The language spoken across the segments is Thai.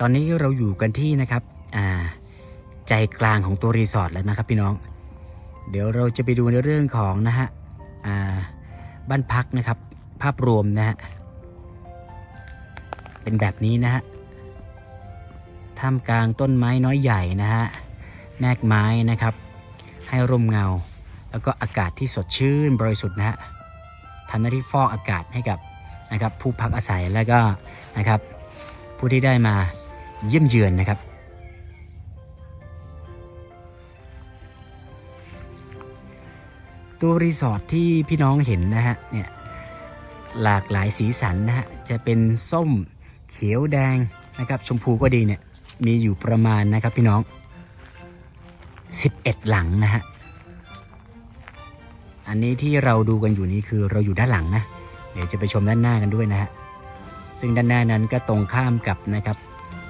ตอนนี้เราอยู่กันที่นะครับอ่าใจกลางของตัวรีสอร์ทแล้วนะครับพี่น้อง เดี๋ยวเราจะไปดูในเรื่องของนะฮะอ่าบ้านพักนะครับ ภาพรวมนะฮะเป็นแบบนี้นะฮะท่ามกลางต้นไม้น้อยใหญ่นะฮะแมกไม้นะครับ ให้ร่มเงา แล้วก็อากาศที่สดชื่นบริสุทธิ์นะฮะทำหน้าที่ฟอกอากาศให้กับนะครับผู้พักอาศัยแล้วก็นะครับผู้ที่ได้มา เยี่ยมเยือนนะครับ ตัวรีสอร์ทที่พี่น้องเห็นนะฮะเนี่ยหลากหลายสีสันนะฮะจะเป็นส้มเขียวแดงนะครับชมพูก็ดีเนี่ยมีอยู่ประมาณนะครับพี่น้อง 11 หลังนะฮะอันนี้ที่เราดูกันอยู่นี้คือเราอยู่ด้านหลังนะ เดี๋ยวจะไปชมด้านหน้ากันด้วยนะฮะซึ่งด้านหน้านั้นก็ตรงข้ามกับนะครับ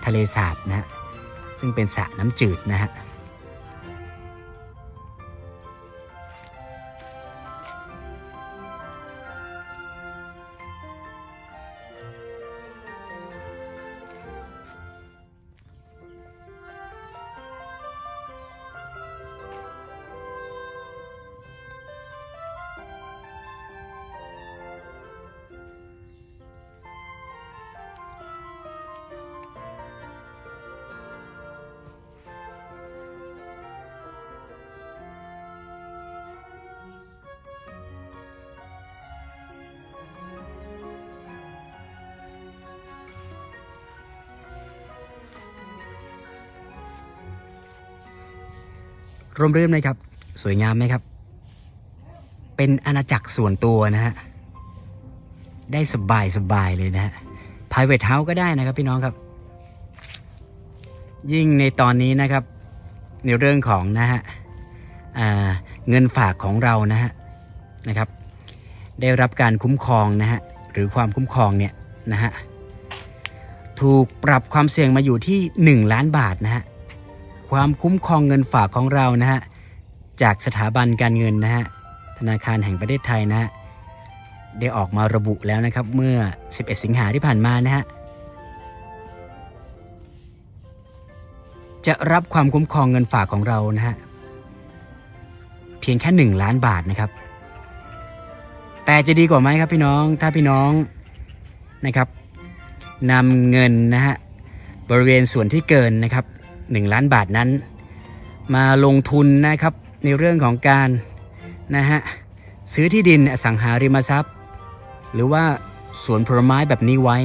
ทะเลสาบนะฮะซึ่งเป็นสระน้ำจืดนะฮะ ร่มรื่นไหมครับ สวยงามไหมครับ เป็นอาณาจักรส่วนตัวนะฮะ ได้สบายสบายเลยนะฮะ private house ก็ได้นะครับพี่น้องครับ ยิ่งในตอนนี้นะครับ ในเรื่องของนะฮะเงินฝากของเรานะฮะนะครับ ได้รับการคุ้มครองนะฮะหรือความคุ้มครองเนี่ยนะฮะถูกปรับความเสี่ยงมาอยู่ที่ 1 ล้านบาทนะฮะ ความคุ้มครองเงินฝากของเรานะฮะจากสถาบันการเงินนะฮะธนาคารแห่งประเทศไทยนะฮะได้ออกมาระบุแล้วนะครับเมื่อ 11 สิงหาที่ผ่านมานะฮะจะรับความคุ้มครองเงินฝากของเรานะฮะเพียงแค่ 1 ล้านบาทนะครับ แต่จะดีกว่าไหมครับพี่น้องถ้าพี่น้องนะครับนำเงินนะฮะบริเวณส่วนที่เกินนะครับ 1 ล้านบาทนั้น มาลงทุนนะครับในเรื่องของการนะฮะซื้อที่ดินอสังหาริมทรัพย์ หรือว่าสวนผลไม้แบบนี้ไว้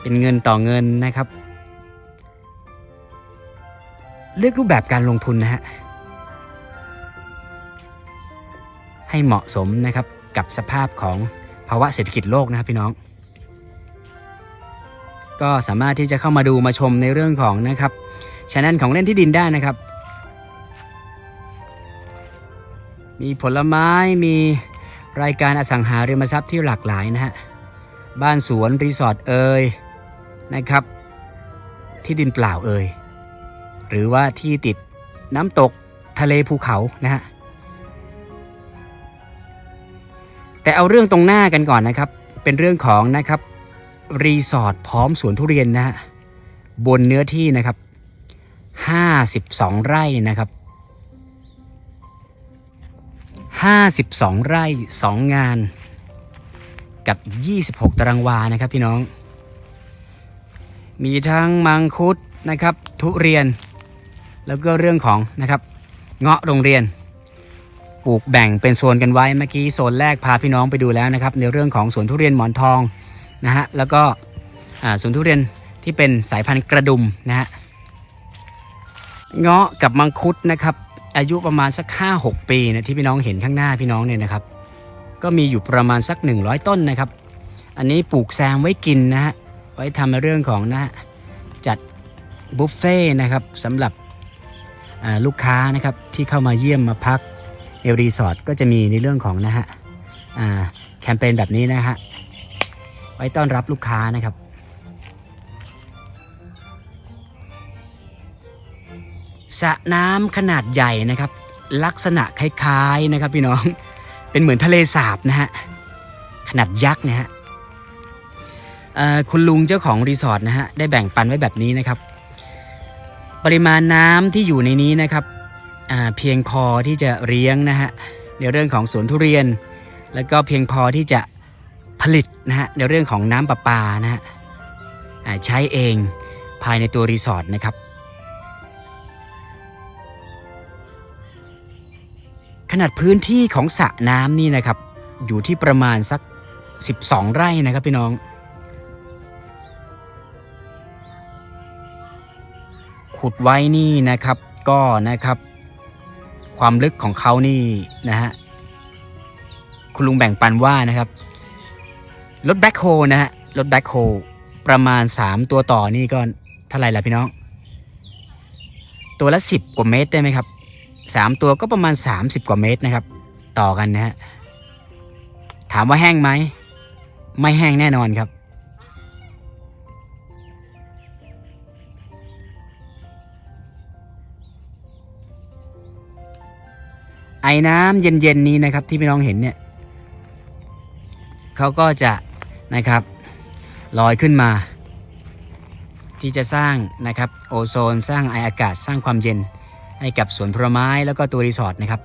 เป็นเงินต่อเงินนะครับ เลือกรูปแบบการลงทุนนะฮะให้เหมาะสมนะครับกับสภาพของภาวะเศรษฐกิจโลกนะครับพี่น้อง ก็สามารถที่จะเข้ามาดูมาชมในเรื่องของนะครับช anel ของเล่นที่ดินได้นะครับ มีผลไม้มีรายการอสังหาริมทรัพย์ที่หลากหลายนะฮะบ้านสวนรีสอร์ทเอ่ยนะครับ ที่ดินเปล่าเอ่ยหรือว่าที่ติดน้ำตกทะเลภูเขานะฮะแต่เอาเรื่องตรงหน้ากันก่อนนะครับ เป็นเรื่องของนะครับ รีสอร์ทพร้อมสวนทุเรียนนะฮะบนเนื้อที่นะครับ52ไร่นะครับ52ไร่2งงาน กับ26ตารางวานะครับพี่น้อง มีทั้งมังคุดนะครับ ทุเรียน แล้วก็เรื่องของนะครับ เงาะโรงเรียนปลูกแบ่งเป็นโซนกันไว้เมื่อกี้โซนแรกพาพี่น้องไปดูแล้วนะครับ ในเรื่องของสวนทุเรียนหมอนทอง นะฮะแล้วก็สวนทุเรียนที่เป็นสายพันธุ์กระดุมนะฮะเงาะกับมังคุดนะครับอายุประมาณสัก 5-6 ปีนะที่พี่น้องเห็นข้างหน้าพี่น้องเนี่ยนะครับ ก็มีอยู่ประมาณสัก 100 ต้นนะครับ อันนี้ปลูกแซมไว้กินนะฮะไว้ทำในเรื่องของนะฮะจัดบุฟเฟ่ต์นะครับสำหรับลูกค้านะครับที่เข้ามาเยี่ยมมาพักในรีสอร์ทก็จะมีในเรื่องของนะฮะแคมเปญแบบนี้นะฮะ ไว้ต้อนรับลูกค้านะครับ สระน้ำขนาดใหญ่นะครับ ลักษณะคล้ายๆนะครับพี่น้องเป็นเหมือนทะเลสาบนะฮะขนาดยักษ์นะฮะคุณลุงเจ้าของรีสอร์ทนะฮะได้แบ่งปันไว้แบบนี้นะครับ ปริมาณน้ำที่อยู่ในนี้นะครับเพียงพอที่จะเลี้ยงนะฮะในเรื่องของสวนทุเรียน แล้วก็เพียงพอที่จะ ผลิตนะฮะในเรื่องของน้ำประปานะฮะใช้เองภายในตัวรีสอร์ทนะครับ ขนาดพื้นที่ของสระน้ำนี่นะครับ อยู่ที่ประมาณสัก 12 ไร่นะครับพี่น้องขุดไว้นี่นะครับก็นะครับ ความลึกของเขานี่นะฮะคุณลุงแบ่งปันว่านะครับ รถแบ็คโฮนะฮะ รถแบ็คโฮประมาณ 3 ตัวต่อนี่ก็เท่าไหร่ล่ะพี่น้อง ตัวละ 10 กว่าเมตรได้ไหมครับ 3 ตัวก็ประมาณ 30 กว่าเมตรนะครับ ต่อกันนะฮะ ถามว่าแห้งไหม ไม่แห้งแน่นอนครับ ไอ้น้ำเย็นๆนี้นะครับที่พี่น้องเห็นเนี่ยเขาก็จะ นะครับลอยขึ้นมา ที่จะสร้างนะครับโอโซนสร้างไออากาศสร้างความเย็นให้กับสวนผลไม้แล้วก็ตัวรีสอร์ทนะครับ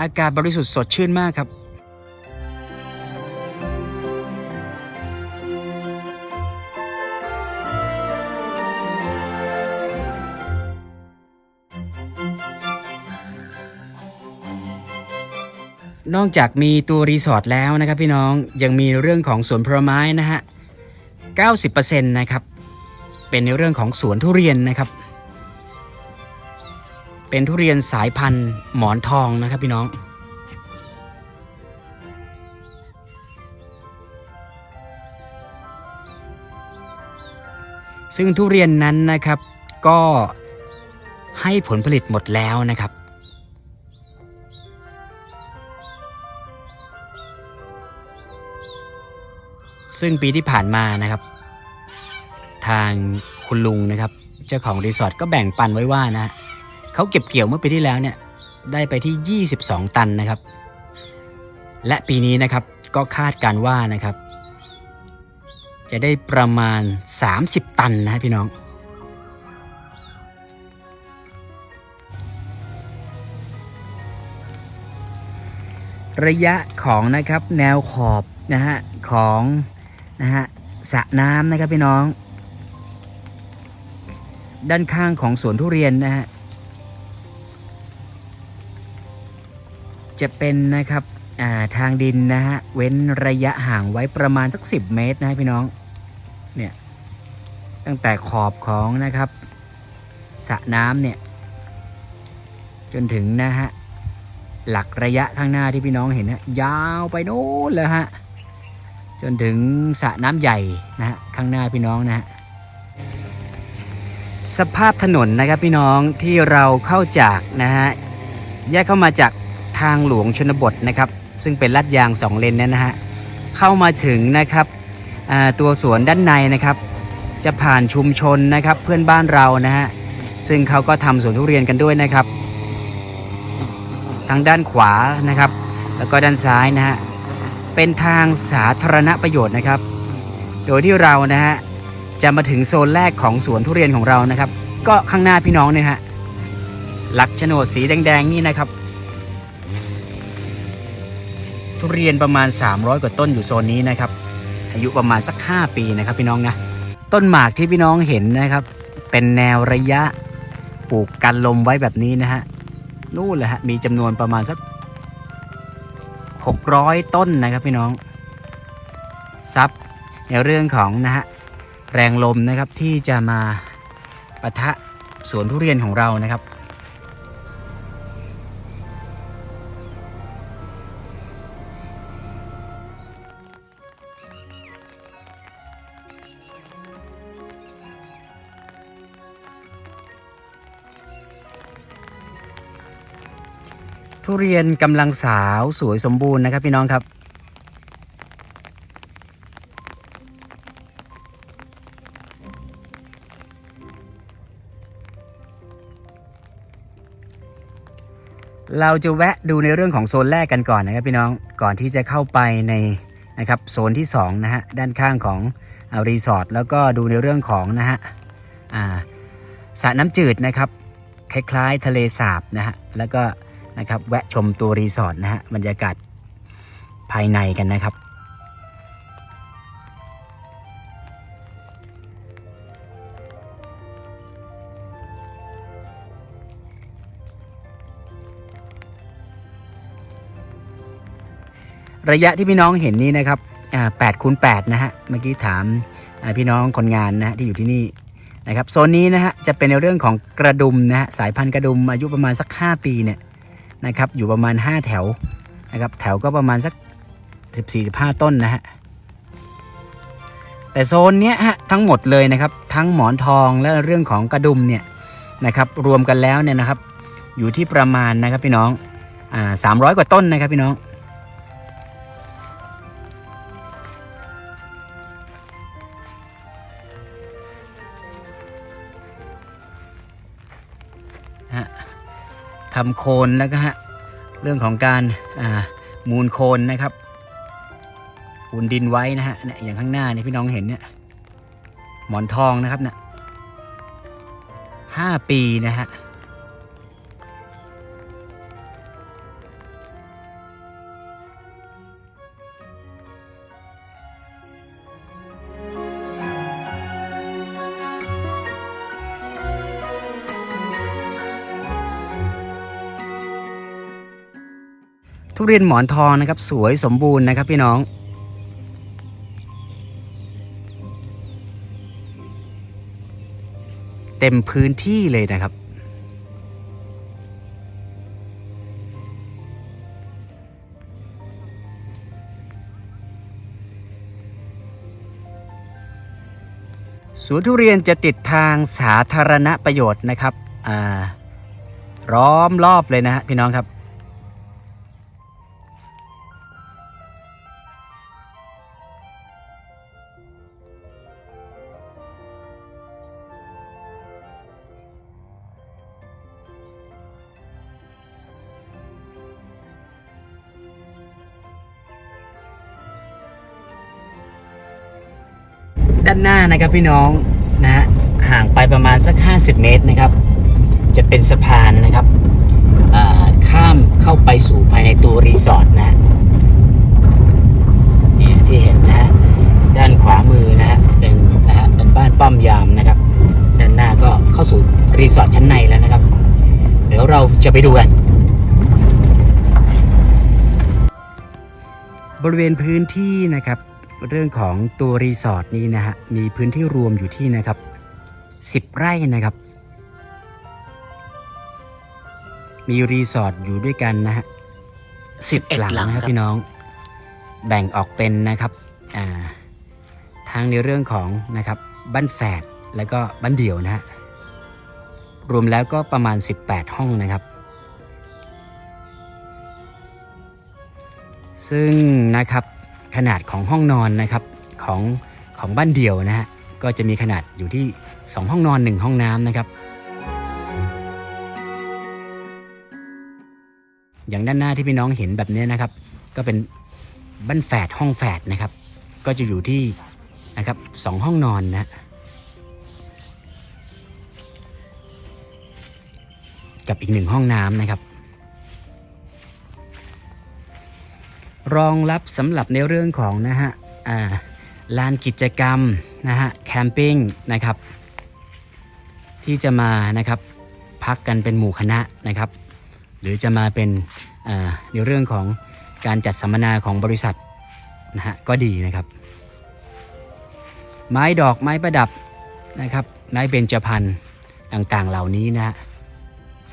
อากาศบริสุทธิ์สดชื่นมากครับ อกจากมีตัวรีสอร์ทแล้วนะครับพี่น้องยังมีเรื่องของสวนผลไม้นะฮะ 90%นะครับ เป็นในเรื่องของสวนทุเรียนนะครับ เป็นทุเรียนสายพันธุ์หมอนทองนะครับพี่น้องซึ่งทุเรียนนั้นนะครับก็ให้ผลผลิตหมดแล้วนะครับ ซึ่งปีที่ผ่านมานะครับ ทางคุณลุงนะครับ เจ้าของรีสอร์ทก็แบ่งปันไว้ว่านะเขาเก็บเกี่ยวเมื่อปีที่แล้วเนี่ยได้ไปที่ 22 ตันนะครับ และปีนี้นะครับก็คาดการว่านะครับ จะได้ประมาณ 30 ตันนะพี่น้อง ระยะของนะครับแนวขอบนะฮะของ นะฮะสระน้ำนะครับพี่น้อง ด้านข้างของสวนทุเรียนนะฮะจะเป็นนะครับาทางดินนะฮะเว้นระยะห่างไว้ประมาณสัก 10 เมตรนะพี่น้องเนี่ยตั้งแต่ขอบของนะครับสระน้ำเนี่ยจนถึงนะฮะหลักระยะข้างหน้าที่พี่น้องเห็นนะยาวไปโน้นเลยฮะ จนถึงสระน้ำใหญ่นะฮะข้างหน้าพี่น้องนะฮะสภาพถนนนะครับพี่น้องที่เราเข้าจากนะฮะแยกเข้ามาจากทางหลวงชนบทนะครับ ซึ่งเป็นลาดยางสองเลนเนยนะฮะเข้ามาถึงนะครับตัวสวนด้านในนะครับ จะผ่านชุมชนนะครับเพื่อนบ้านเรานะฮะซึ่งเขาก็ทำสวนทุเรียนกันด้วยนะครับ ทางด้านขวานะครับ แล้วก็ด้านซ้ายนะฮะ เป็นทางสาธารณประโยชน์นะครับ โดยที่เรานะฮะจะมาถึงโซนแรกของสวนทุเรียนของเรานะครับ ก็ข้างหน้าพี่น้องเนี่ยฮะหลักโฉนดสีแดงๆนี่นะครับ ทุเรียนประมาณ 300 กว่าต้นอยู่โซนนี้นะครับ อายุประมาณสัก 5 ปีนะครับ พี่น้องนะต้นหมากที่พี่น้องเห็นนะครับ เป็นแนวระยะปลูกกันลมไว้แบบนี้นะฮะนู่นเลยฮะมีจำนวนประมาณสัก 600 ต้นนะครับพี่น้อง ซับในเรื่องของนะฮะแรงลมนะครับที่จะมาปะทะสวนทุเรียนของเรานะครับ ทุเรียนกำลังสาวสวยสมบูรณ์นะครับพี่น้องครับ เราจะแวะดูในเรื่องของโซนแรกกันก่อนนะครับพี่น้องก่อนที่จะเข้าไปในนะครับโซนที่2นะฮะด้านข้างของอรีสอร์ทแล้วก็ดูในเรื่องของนะฮะสระน้ำจืดนะครับคล้ายๆทะเลสาบนะฮะแล้วก็ นะครับ แวะชมตัวรีสอร์ทนะฮะบรรยากาศภายในกันนะครับระยะที่พี่น้องเห็นนี้นะครับแปดคูณแปดนะฮะ เมื่อกี้ถามพี่น้องคนงานนะฮะที่อยู่ที่นี่นะครับ โซนนี้นะฮะจะเป็นในเรื่องของกระดุมนะฮะสายพันธุ์กระดุมอายุประมาณสัก 5 ปีเนี่ย นะครับ อยู่ประมาณ 5 แถวนะครับ แถวก็ประมาณสัก 14-15 ต้นนะฮะ แต่โซนเนี้ยฮะทั้งหมดเลยนะครับ ทั้งหมอนทองและเรื่องของกระดุมเนี่ยนะครับ รวมกันแล้วเนี่ยนะครับ อยู่ที่ประมาณนะครับพี่น้องอ่าสามร้อยกว่าต้นนะครับพี่น้อง ทำโคนแล้วก็ฮะเรื่องของการมูลโคนนะครับปูนดินไว้นะฮะเนี่ยอย่างข้างหน้าเนี่ยพี่น้องเห็นเนี่ยหมอนทองนะครับเนี่ยห้าปีนะฮะ เรียนหมอนทองนะครับ สวยสมบูรณ์นะครับพี่น้อง เต็มพื้นที่เลยนะครับสวนทุเรียนจะติดทางสาธารณประโยชน์นะครับ อ่า ล้อมรอบเลยนะฮะพี่น้องครับ นะครับพี่น้องนะฮะห่างไปประมาณสัก 50 เมตรนะครับ จะเป็นสะพานนะครับข้ามเข้าไปสู่ภายในตัวรีสอร์ทนะฮะเนี่ยที่เห็นนะฮะด้านขวามือนะฮะเป็นนะฮะเป็นบ้านป้อมยามนะครับ ด้านหน้าก็เข้าสู่รีสอร์ทชั้นในแล้วนะครับ เดี๋ยวเราจะไปดูกันบริเวณพื้นที่นะครับ เรื่องของตัวรีสอร์ทนี้นะฮะมีพื้นที่รวมอยู่ที่นะครับ 10 ไร่นะครับ มีรีสอร์ทอยู่ด้วยกันนะฮะสิบ11หลังหลังนะครับครับพี่น้อง แบ่งออกเป็นนะครับอ่าทั้งในเรื่องของนะครับบ้านแฝดแล้วก็บ้านเดี่ยวนะฮะรวมแล้วก็ประมาณ 18 ห้องนะครับ ซึ่งนะครับ ขนาดของห้องนอนนะครับของของบ้านเดี่ยวนะฮะก็จะมีขนาดอยู่ที่ 2 ห้องนอน 1 ห้องน้ำนะครับ อย่างด้านหน้าที่พี่น้องเห็นแบบนี้นะครับ ก็เป็นบ้านแฝดห้องแฝดนะครับ ก็จะอยู่ที่นะครับสองห้องนอนนะกับอีกหนึ่งห้องน้ำนะครับ รองรับสำหรับในเรื่องของนะฮะลานกิจกรรมนะฮะแคมปิ้งนะครับที่จะมานะครับพักกันเป็นหมู่คณะนะครับ หรือจะมาเป็นในเรื่องของการจัดสัมมนาของบริษัทนะฮะก็ดีนะครับ ไม้ดอกไม้ประดับนะครับไม้เบญจพรรณต่างๆเหล่านี้นะ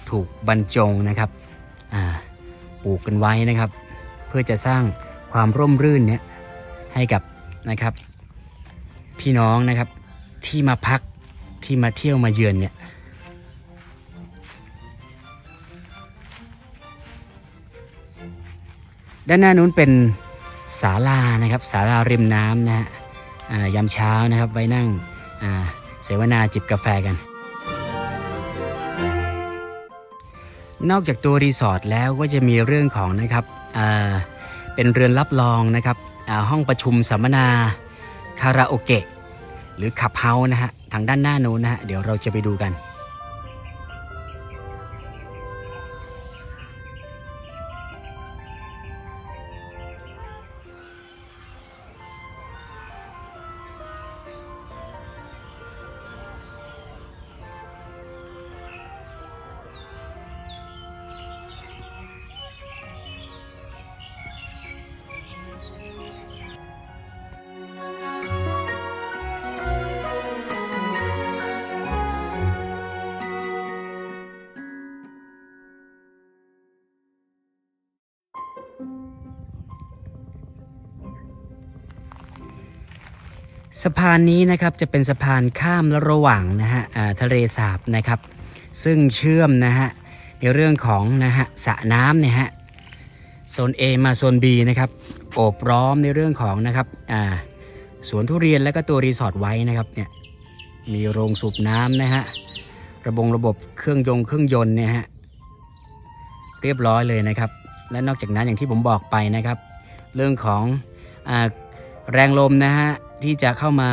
ถูกบรรจงนะครับปลูกกันไว้นะครับ เพื่อจะสร้างความร่มรื่นเนี่ยให้กับนะครับพี่น้องนะครับที่มาพักที่มาเที่ยวมาเยือนเนี่ยด้านหน้านู้นเป็นศาลานะครับศาลาริมน้ำนะฮะยามเช้านะครับไว้นั่งเสวนาจิบกาแฟกัน นอกจากตัวรีสอร์ทแล้วก็จะมีเรื่องของนะครับ เป็นเรือนรับรองนะครับห้องประชุมสัมมนาคาราโอเกะหรือขับเฮาส์นะฮะทางด้านหน้านู้นนะฮะเดี๋ยวเราจะไปดูกัน สะพานนี้นะครับจะเป็นสะพานข้ามระหว่างนะฮะทะเลสาบนะครับ ซึ่งเชื่อมนะฮะในเรื่องของนะฮะสระน้ำเนี่ยฮะโซน A มาโซน B นะครับโอบล้อมในเรื่องของนะครับสวนทุเรียนและก็ตัวรีสอร์ทไว้นะครับเนี่ยมีโรงสูบน้ำนะฮะระบงระบบเครื่องยงเครื่องยนต์เนี่ยฮะเรียบร้อยเลยนะครับ และนอกจากนั้นอย่างที่ผมบอกไปนะครับ เรื่องของอแรงลมนะฮะ ที่จะเข้ามา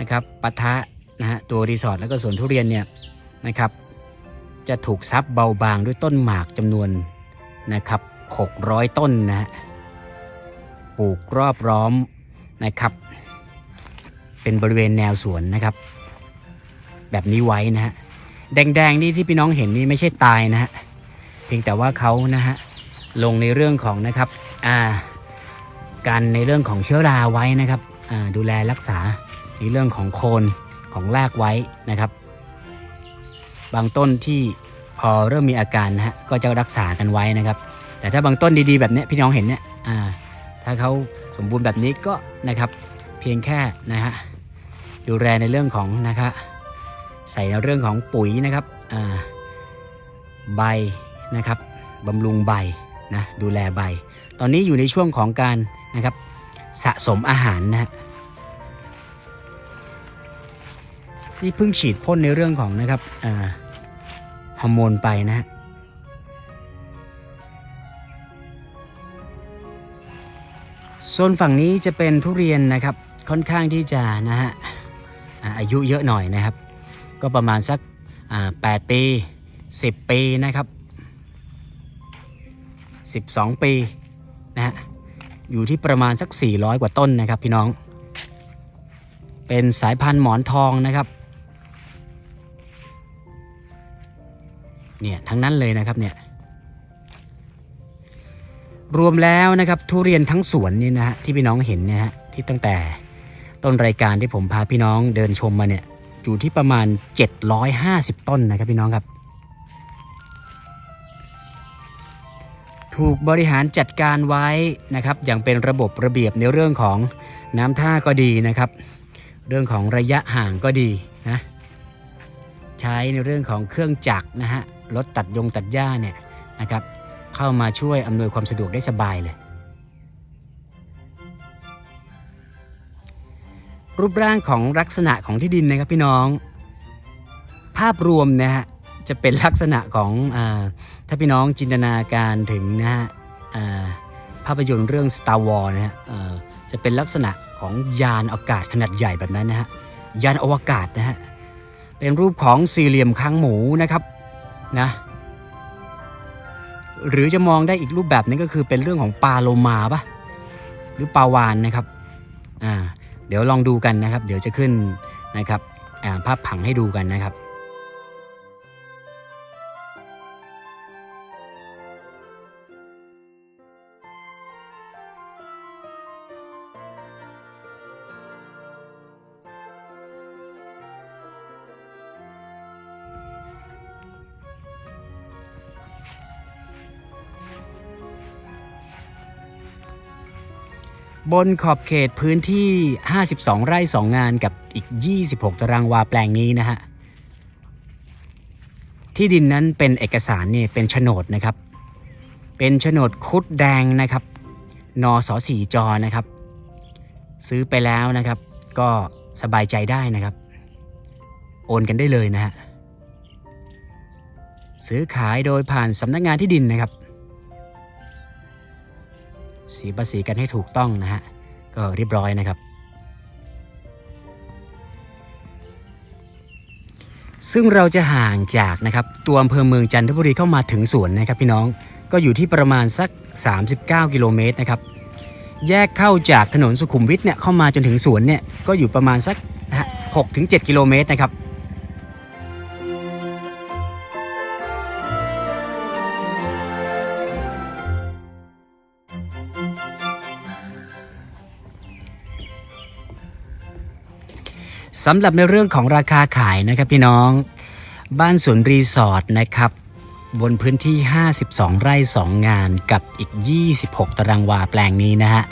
นะครับปะทะนะฮะตัวรีสอร์ทแล้วก็สวนทุเรียนเนี่ยนะครับจะถูกซับเบาบางด้วยต้นหมากจำนวนนะครับ600 ต้นนะฮะปลูกรอบร้อมนะครับ เป็นบริเวณแนวสวนนะครับ แบบนี้ไว้นะฮะแดงๆนี่ที่พี่น้องเห็นนี่ไม่ใช่ตายนะฮะเพียงแต่ว่าเขานะฮะลงในเรื่องของนะครับอ่ากันในเรื่องของเชื้อราไว้นะครับ ดูแลรักษาในเรื่องของโคนของรากไว้นะครับ บางต้นที่พอเริ่มมีอาการนะฮะก็จะรักษากันไว้นะครับ แต่ถ้าบางต้นดีๆแบบนี้พี่น้องเห็นเนี่ยอ่าถ้าเขาสมบูรณ์แบบนี้ก็นะครับเพียงแค่นะฮะดูแลในเรื่องของนะครับใส่ในเรื่องของปุ๋ยนะครับใบนะครับบำรุงใบนะดูแลใบ ตอนนี้อยู่ในช่วงของการนะครับสะสมอาหารนะฮะ นี่เพิ่งฉีดพ่นในเรื่องของนะครับอฮอร์โมนไปนะฮะโซนฝั่งนี้จะเป็นทุเรียนนะครับค่อนข้างที่จะนะฮะอายุเยอะหน่อยนะครับ ก็ประมาณสัก 8 ปี 10 ปีนะครับ 12 ปีนะฮะอยู่ที่ประมาณสัก 400 กว่าต้นนะครับพี่น้อง เป็นสายพันธุ์หมอนทองนะครับ เนี่ยทั้งนั้นเลยนะครับเนี่ยรวมแล้วนะครับทุเรียนทั้งสวนนี่นะฮะที่พี่น้องเห็นเนี่ยฮะที่ตั้งแต่ต้นรายการที่ผมพาพี่น้องเดินชมมาเนี่ยอยู่ที่ประมาณ 750 ต้นนะครับพี่น้องครับ ถูกบริหารจัดการไว้นะครับ อย่างเป็นระบบระเบียบในเรื่องของน้ำท่าก็ดีนะครับ เรื่องของระยะห่างก็ดีนะใช้ในเรื่องของเครื่องจักรนะฮะ รถตัดยงตัดหญ้าเนี่ยนะครับเข้ามาช่วยอำนวยความสะดวกได้สบายเลย รูปร่างของลักษณะของที่ดินนะครับพี่น้อง ภาพรวมนะฮะจะเป็นลักษณะของอถ้าพี่น้องจินตนาการถึงนะฮะภาพยนตร์เรื่อง Star Wars นะฮะจะเป็นลักษณะของยานอากาศขนาดใหญ่แบบนั้นนะฮะยานอวกาศนะฮะเป็นรูปของสี่เหลี่ยมค้างหมูนะครับ นะ หรือจะมองได้อีกรูปแบบนึงก็คือเป็นเรื่องของปลาโลมาปะหรือปลาวานนะครับอ่าเดี๋ยวลองดูกันนะครับ เดี๋ยวจะขึ้นนะครับภาพผังให้ดูกันนะครับ บนขอบเขตพื้นที่ 52 ไร่ 2 งานกับอีก 26 ตารางวาแปลงนี้นะฮะ ที่ดินนั้นเป็นเอกสารเนี่ยเป็นโฉนดนะครับ เป็นโฉนดคุดแดงนะครับ นอสอสีจอนะครับ ซื้อไปแล้วนะครับ ก็สบายใจได้นะครับ โอนกันได้เลยนะฮะ ซื้อขายโดยผ่านสำนักงานที่ดินนะครับ เสียภาษีกันให้ถูกต้องนะฮะ ก็เรียบร้อยนะครับ ซึ่งเราจะห่างจากนะครับตัวอำเภอเมืองจันทบุรีเข้ามาถึงสวนนะครับพี่น้องก็อยู่ที่ประมาณสัก 39 กิโลเมตรนะครับ แยกเข้าจากถนนสุขุมวิทเนี่ยเข้ามาจนถึงสวนเนี่ยก็อยู่ประมาณสักนะฮะ6ถึง7กิโลเมตรนะครับ สำหรับในเรื่องของราคาขายนะครับพี่น้อง บ้านสวนรีสอร์ทนะครับ บนพื้นที่ 52 ไร่ 2 งานกับอีก 26 ตารางวาแปลงนี้นะฮะ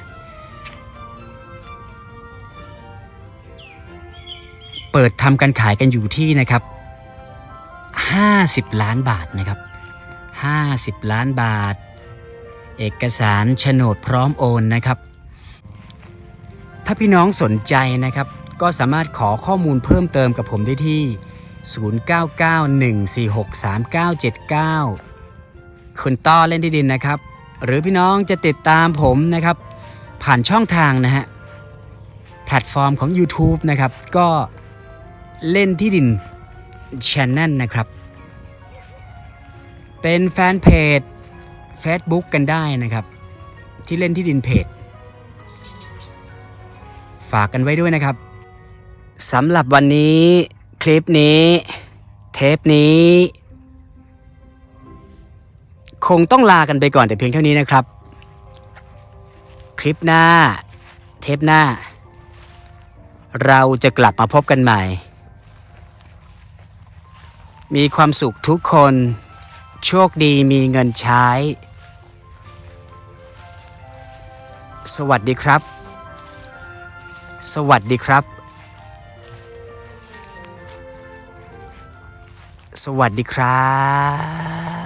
เปิดทำการขายกันอยู่ที่นะครับ 50 ล้านบาทนะครับ 50 ล้านบาท เอกสารโฉนดพร้อมโอนนะครับ ถ้าพี่น้องสนใจนะครับ ก็สามารถขอข้อมูลเพิ่มเติมกับผมได้ที่ 0991463979 คุณต้อเล่นที่ดินนะครับ หรือพี่น้องจะติดตามผมนะครับ ผ่านช่องทางนะฮะ แพลตฟอร์มของ YouTube นะครับ ก็เล่นที่ดิน Channel นะครับ เป็นแฟนเพจ Facebook กันได้นะครับ ที่เล่นที่ดินเพจฝากกันไว้ด้วยนะครับ สำหรับวันนี้คลิปนี้ เทปนี้ คงต้องลากันไปก่อนแต่เพียงเท่านี้นะครับ คลิปหน้า เทปหน้า เราจะกลับมาพบกันใหม่ มีความสุขทุกคน โชคดีมีเงินใช้ สวัสดีครับ สวัสดีครับ สวัสดีครับ